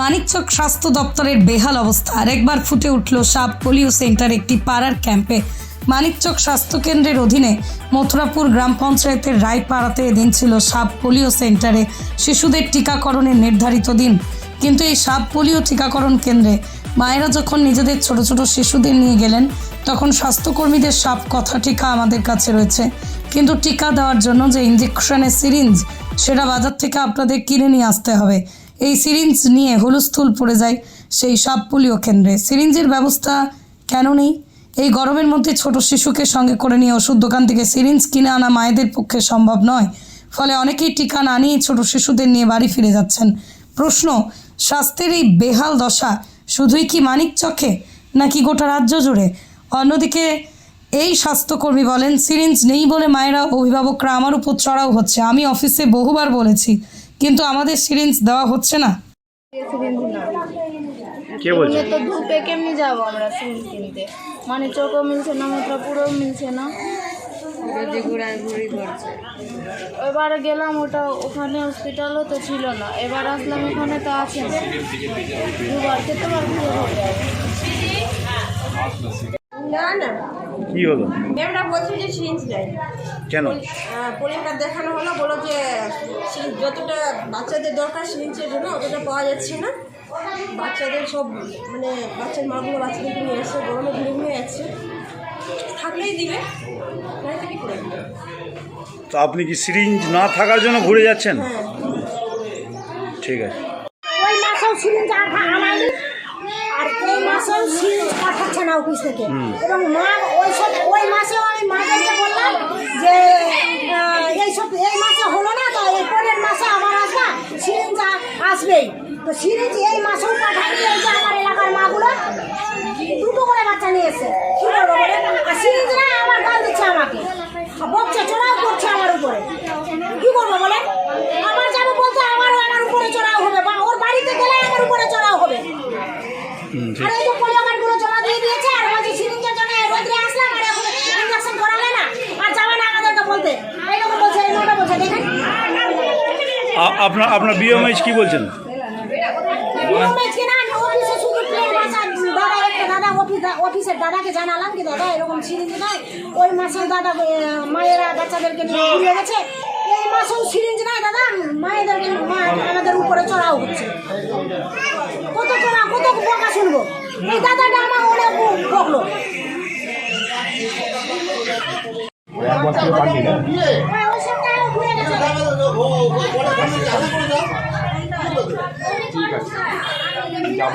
মানিকচক স্বাস্থ্য দপ্তরের বেহাল অবস্থা। আরেকবার ফুটে উঠল সাব পোলিও সেন্টার একটি পাড়ার ক্যাম্পে। মানিকচক স্বাস্থ্য কেন্দ্রের অধীনে মথুরাপুর গ্রাম পঞ্চায়েতের রায়পাড়াতে এদিন ছিল সাব পোলিও সেন্টারে শিশুদের টিকাকরণের নির্ধারিত দিন। কিন্তু এই সাব পোলিও টিকাকরণ কেন্দ্রে মায়েরা যখন নিজেদের ছোট ছোট শিশুদের নিয়ে গেলেন, তখন স্বাস্থ্যকর্মীদের সাপ কথা টিকা আমাদের কাছে রয়েছে। কিন্তু টিকা দেওয়ার জন্য যে ইঞ্জেকশনের সিরিঞ্জ, সেটা বাজার থেকে আপনাদের কিনে নিয়ে আসতে হবে। এই সিরিঞ্জ নিয়ে হুলস্থুল পড়ে যায় সেই সাপ পোলিও কেন্দ্রে। সিরিঞ্জের ব্যবস্থা কেন নেই? এই গরমের মধ্যে ছোট শিশুকে সঙ্গে করে নিয়ে ওষুধ দোকান থেকে সিরিঞ্জ কিনে আনা মায়েদের পক্ষে সম্ভব নয়। ফলে অনেকেই টিকা না নিয়ে ছোট শিশুদের নিয়ে বাড়ি ফিরে যাচ্ছেন। প্রশ্ন, স্বাস্থ্যের এই বেহাল দশা শুধুই কি মানিক চকে নাকি গোটা রাজ্য জুড়ে? অন্যদিকে, এই স্বাস্থ্যকর্মী বলেন সিরিঞ্জ নেই বলে মায়েরা অভিভাবকরা আমার উপর চড়াও হচ্ছে। আমি অফিসে বহুবার বলেছি কিন্তু আমাদের সিরিঞ্জ দেওয়া হচ্ছে না। কে বলছে? তো ধূপে কেমনি যাব আমরা সিরিঞ্জ কিনতে? মানে চোখও মিলছে না মুদ্রাপুরও মিলছে না। যদি ঘুরাঘুরি করছে। এবারে গেলাম ওটা ওখানে হসপিটালও তো ছিল না। এবার আসলাম এখানে তো আছে না। দুবার ঘুরে না না। কি হলো? ম্যামরা বলছে যে সিরিঞ্জ নেই কেন? পরিবার দেখানো হলো বলো যে যতটা বাচ্চাদের দরকার সিরিঞ্জের জন্য অতটা পাওয়া যাচ্ছে না। বাচ্চাদের সব মানে বাচ্চার মাগুলো বাচ্চাদেরকে নিয়ে এসছে গরমে ঘুরে ঘুরে যাচ্ছে থাকলেই দিবে? তো আপনি কি সিরিঞ্জ না থাকার জন্য ঘুরে যাচ্ছেন? হ্যাঁ। ঠিক আছে। ওই মাসেও সিরিঞ্জ আনায়নি আর এই মাসেও শিল পাঠাচ্ছে না অফিস থেকে। এবং মা ওই সব ওই মাসেও আমি মাদেরকে বললাম যে এইসব এই সব এই মাসে হলো না তো এই পরের মাসে আবার আসবা সিরিঞ্জ আসবেই। তো সিরিঞ্জ এই মাসেও পাঠায়নি এই যে আমার এলাকার মাগুলো দুটো করে বাচ্চা নিয়ে এসে কি বলব বলে আর সিরিঞ্জ না আমার গাল দিচ্ছে আমাকে বকছে চড়াও করছে আমার উপরে কি করব বলে আমার যাব বলতে আমারও আমার উপরে চড়াও হবে বা ওর বাড়িতে গেলে আমার উপরে চড়াও হবে হুম, ঠিক আর এই যে পোলিও কার্ডগুলো জমা দিয়ে দিয়েছে আর বলছে সিরিঞ্জের জন্য রোদ্রে আসলাম আর এখন ইঞ্জেকশন করালে না আর যাবে না আমাদেরকে বলতে এইরকম বলছে এই নোটা বলছে দেখেন আ- আপনার আপনার বিএমএইচ কি বলছেন? অফিসের দাদাকে জানালাম কি দাদা এরকম সিরিঞ্জ নাই ওই মাসেও দাদা মায়েরা বাচ্চাদেরকে নিয়ে ঘুরিয়ে গেছে। এই মাসেও সিরিঞ্জ নাই দাদা মায়েদেরকে মা- আমাদের উপরে চড়াও হচ্ছে। কত চড়া কত বকা শুনব? এই দাদাটা আমার অনেক বকলো হ্যাঁ, ওই সপ্তাহেও ঘুরে গেছে ঠিক আছে যাব